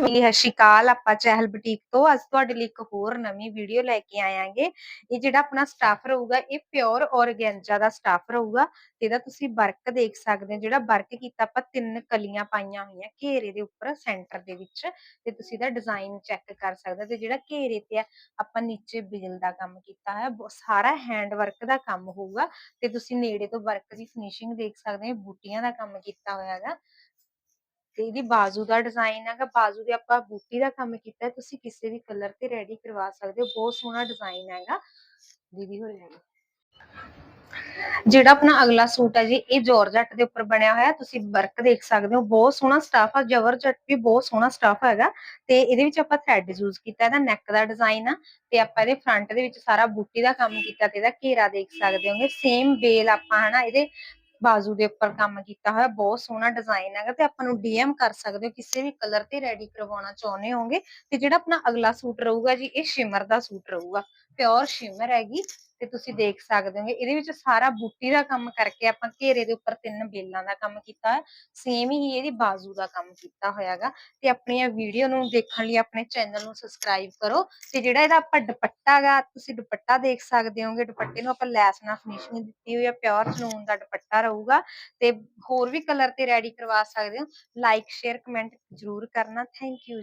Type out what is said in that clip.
ਜੀ ਸਤਿ ਸ਼੍ਰੀ ਅਕਾਲ ਆਪਾਂ ਚਹਿਲ ਬੁਟੀਕ ਤੋਂ ਅੱਜ ਤੁਹਾਡੇ ਲਈ ਇੱਕ ਹੋਰ ਨਵੀਂ ਵੀਡੀਓ ਲੈ ਕੇ ਆਇਆਂਗੇ। ਇਹ ਜਿਹੜਾ ਆਪਣਾ ਸਟਾਫ ਰਹੂਗਾ, ਇਹ ਪਿਓਰ ਔਰਗੈਂਜਾ ਦਾ ਸਟਾਫ ਰਹੂਗਾ ਇਹਦਾ ਤੁਸੀਂ ਵਰਕ ਦੇਖ ਸਕਦੇ ਹੋ, ਜਿਹੜਾ ਵਰਕ ਕੀਤਾ ਆਪਾਂ ਤਿੰਨ ਕਲੀਆਂ ਪਾਈਆਂ ਹੋਈਆਂ ਘੇਰੇ ਦੇ ਉੱਪਰ ਸੈਂਟਰ ਦੇ ਵਿੱਚ ਤੇ ਤੁਸੀਂ ਇਹਦਾ ਡਿਜ਼ਾਈਨ ਚੈੱਕ ਕਰ ਸਕਦੇ ਹੋ ਤੇ ਜਿਹੜਾ ਘੇਰੇ ਤੇ ਆ ਆਪਾਂ ਨੀਚੇ ਬਿਜਲ ਦਾ ਕੰਮ ਕੀਤਾ ਹੈ ਸਾਰਾ ਹੈਂਡ ਵਰਕ ਦਾ ਕੰਮ ਹੋਊਗਾ ਤੇ ਤੁਸੀਂ ਨੇੜੇ ਤੋਂ ਵਰਕ ਦੀ ਫਿਨਿਸ਼ਿੰਗ ਦੇਖ ਸਕਦੇ ਹੋ ਬੂਟੀਆਂ ਦਾ ਕੰਮ ਕੀਤਾ ਹੋਇਆ ਹੈਗਾ। ਤੇ ਇਹਦੀ ਬਾਜ਼ੂ ਦਾ ਡਿਜ਼ਾਈਨ ਹੈਗਾ, ਬਾਜ਼ੂ ਦੇ ਆਪਾਂ ਬੂਟੀ ਦਾ ਕੰਮ ਕੀਤਾ, ਤੁਸੀਂ ਕਿਸੇ ਵੀ ਕਲਰ ਤੇ ਰੈਡੀ ਕਰਵਾ ਸਕਦੇ ਹੋ, ਬਹੁਤ ਸੋਹਣਾ ਡਿਜ਼ਾਈਨ ਹੈਗਾ। ਦੀਦੀ ਹੋ ਰਿਹਾ ਜਿਹੜਾ ਆਪਣਾ ਅਗਲਾ ਸੂਟ ਹੈ ਜੀ, ਇਹ ਜਾਰਜਟ ਦੇ ਉੱਪਰ ਬਣਿਆ ਹੋਇਆ, ਤੁਸੀਂ ਵਰਕ ਦੇਖ ਸਕਦੇ ਹੋ, ਬਹੁਤ ਸੋਹਣਾ ਸਟਾਫ ਆ ਜਵਰਜਟ ਵੀ ਬਹੁਤ ਸੋਹਣਾ ਸਟਾਫ ਹੈਗਾ, ਤੇ ਇਹਦੇ ਵਿੱਚ ਆਪਾਂ ਥ੍ਰੈਡ ਯੂਜ਼ ਕੀਤਾ, ਇਹਦਾ ਨੈਕ ਦਾ ਡਿਜ਼ਾਈਨ ਆ, ਤੇ ਆਪਾਂ ਇਹਦੇ ਫਰੰਟ ਦੇ ਵਿੱਚ ਸਾਰਾ ਬੂਟੀ ਦਾ ਕੰਮ ਕੀਤਾ, ਤੇ ਇਹਦਾ ਘੇਰਾ ਦੇਖ ਸਕਦੇ ਹੋਗੇ ਸੇਮ ਬੇਲ ਆਪਾਂ ਹਨਾ, ਇਹਦੇ ਬਾਜ਼ੂ ਦੇ ਉੱਪਰ ਕੰਮ ਕੀਤਾ ਹੋਇਆ, ਬਹੁਤ ਸੋਹਣਾ ਡਿਜ਼ਾਈਨ ਹੈਗਾ ਤੇ ਆਪਾਂ ਨੂੰ ਡੀਐਮ ਕਰ ਸਕਦੇ ਹੋ, ਕਿਸੇ ਵੀ ਕਲਰ ਤੇ ਰੈਡੀ ਕਰਵਾਉਣਾ ਚਾਹੁੰਦੇ ਹੋਗੇ ਤੇ ਜਿਹੜਾ ਆਪਣਾ ਅਗਲਾ ਸੂਟ ਰਹੂਗਾ ਜੀ, ਇਹ ਸ਼ਿਮਰ ਦਾ ਸੂਟ ਰਹੂਗਾ ਪਿਓਰ ਸ਼ਿਮਰ ਹੈਗੀ ਤੇ ਤੁਸੀਂ ਦੇਖ ਸਕਦੇ ਹੋਗੇ, ਇਹਦੇ ਵਿੱਚ ਸਾਰਾ ਬੂਟੀ ਦਾ ਕੰਮ ਕਰਕੇ ਆਪਾਂ ਘੇਰੇ ਦੇ ਉੱਪਰ ਤਿੰਨ ਬੇਲਾਂ ਦਾ ਕੰਮ ਕੀਤਾ ਸੇਮ ਹੀ ਇਹਦੀ ਬਾਜ਼ੂ ਦਾ ਕੰਮ ਕੀਤਾ ਹੋਇਆਗਾ ਤੇ ਆਪਣੀਆਂ ਵੀਡੀਓ ਨੂੰ ਦੇਖਣ ਲਈ ਆਪਣੇ ਚੈਨਲ ਨੂੰ ਸਬਸਕ੍ਰਾਈਬ ਕਰੋ, ਤੇ ਜਿਹੜਾ ਇਹਦਾ ਆਪਾਂ ਦੁਪੱਟਾ ਤੁਸੀਂ ਦੁਪੱਟਾ ਦੇਖ ਸਕਦੇ ਹੋਗੇ, ਦੁਪੱਟੇ ਨੂੰ ਆਪਾਂ ਲੈਸ ਨਾਲ ਫਿਨਿਸ਼ਿੰਗ ਦਿੱਤੀ ਹੋਈ ਆ ਪਿਓਰ ਸਲੂਨ ਦਾ ਦੁਪੱਟਾ ਰਹੂਗਾ, ਤੇ ਹੋਰ ਵੀ ਕਲਰ ਤੇ ਰੈਡੀ ਕਰਵਾ ਸਕਦੇ ਹੋ ਲਾਈਕ ਸ਼ੇਅਰ ਕਮੈਂਟ ਜ਼ਰੂਰ ਕਰਨਾ ਥੈਂਕ ਯੂ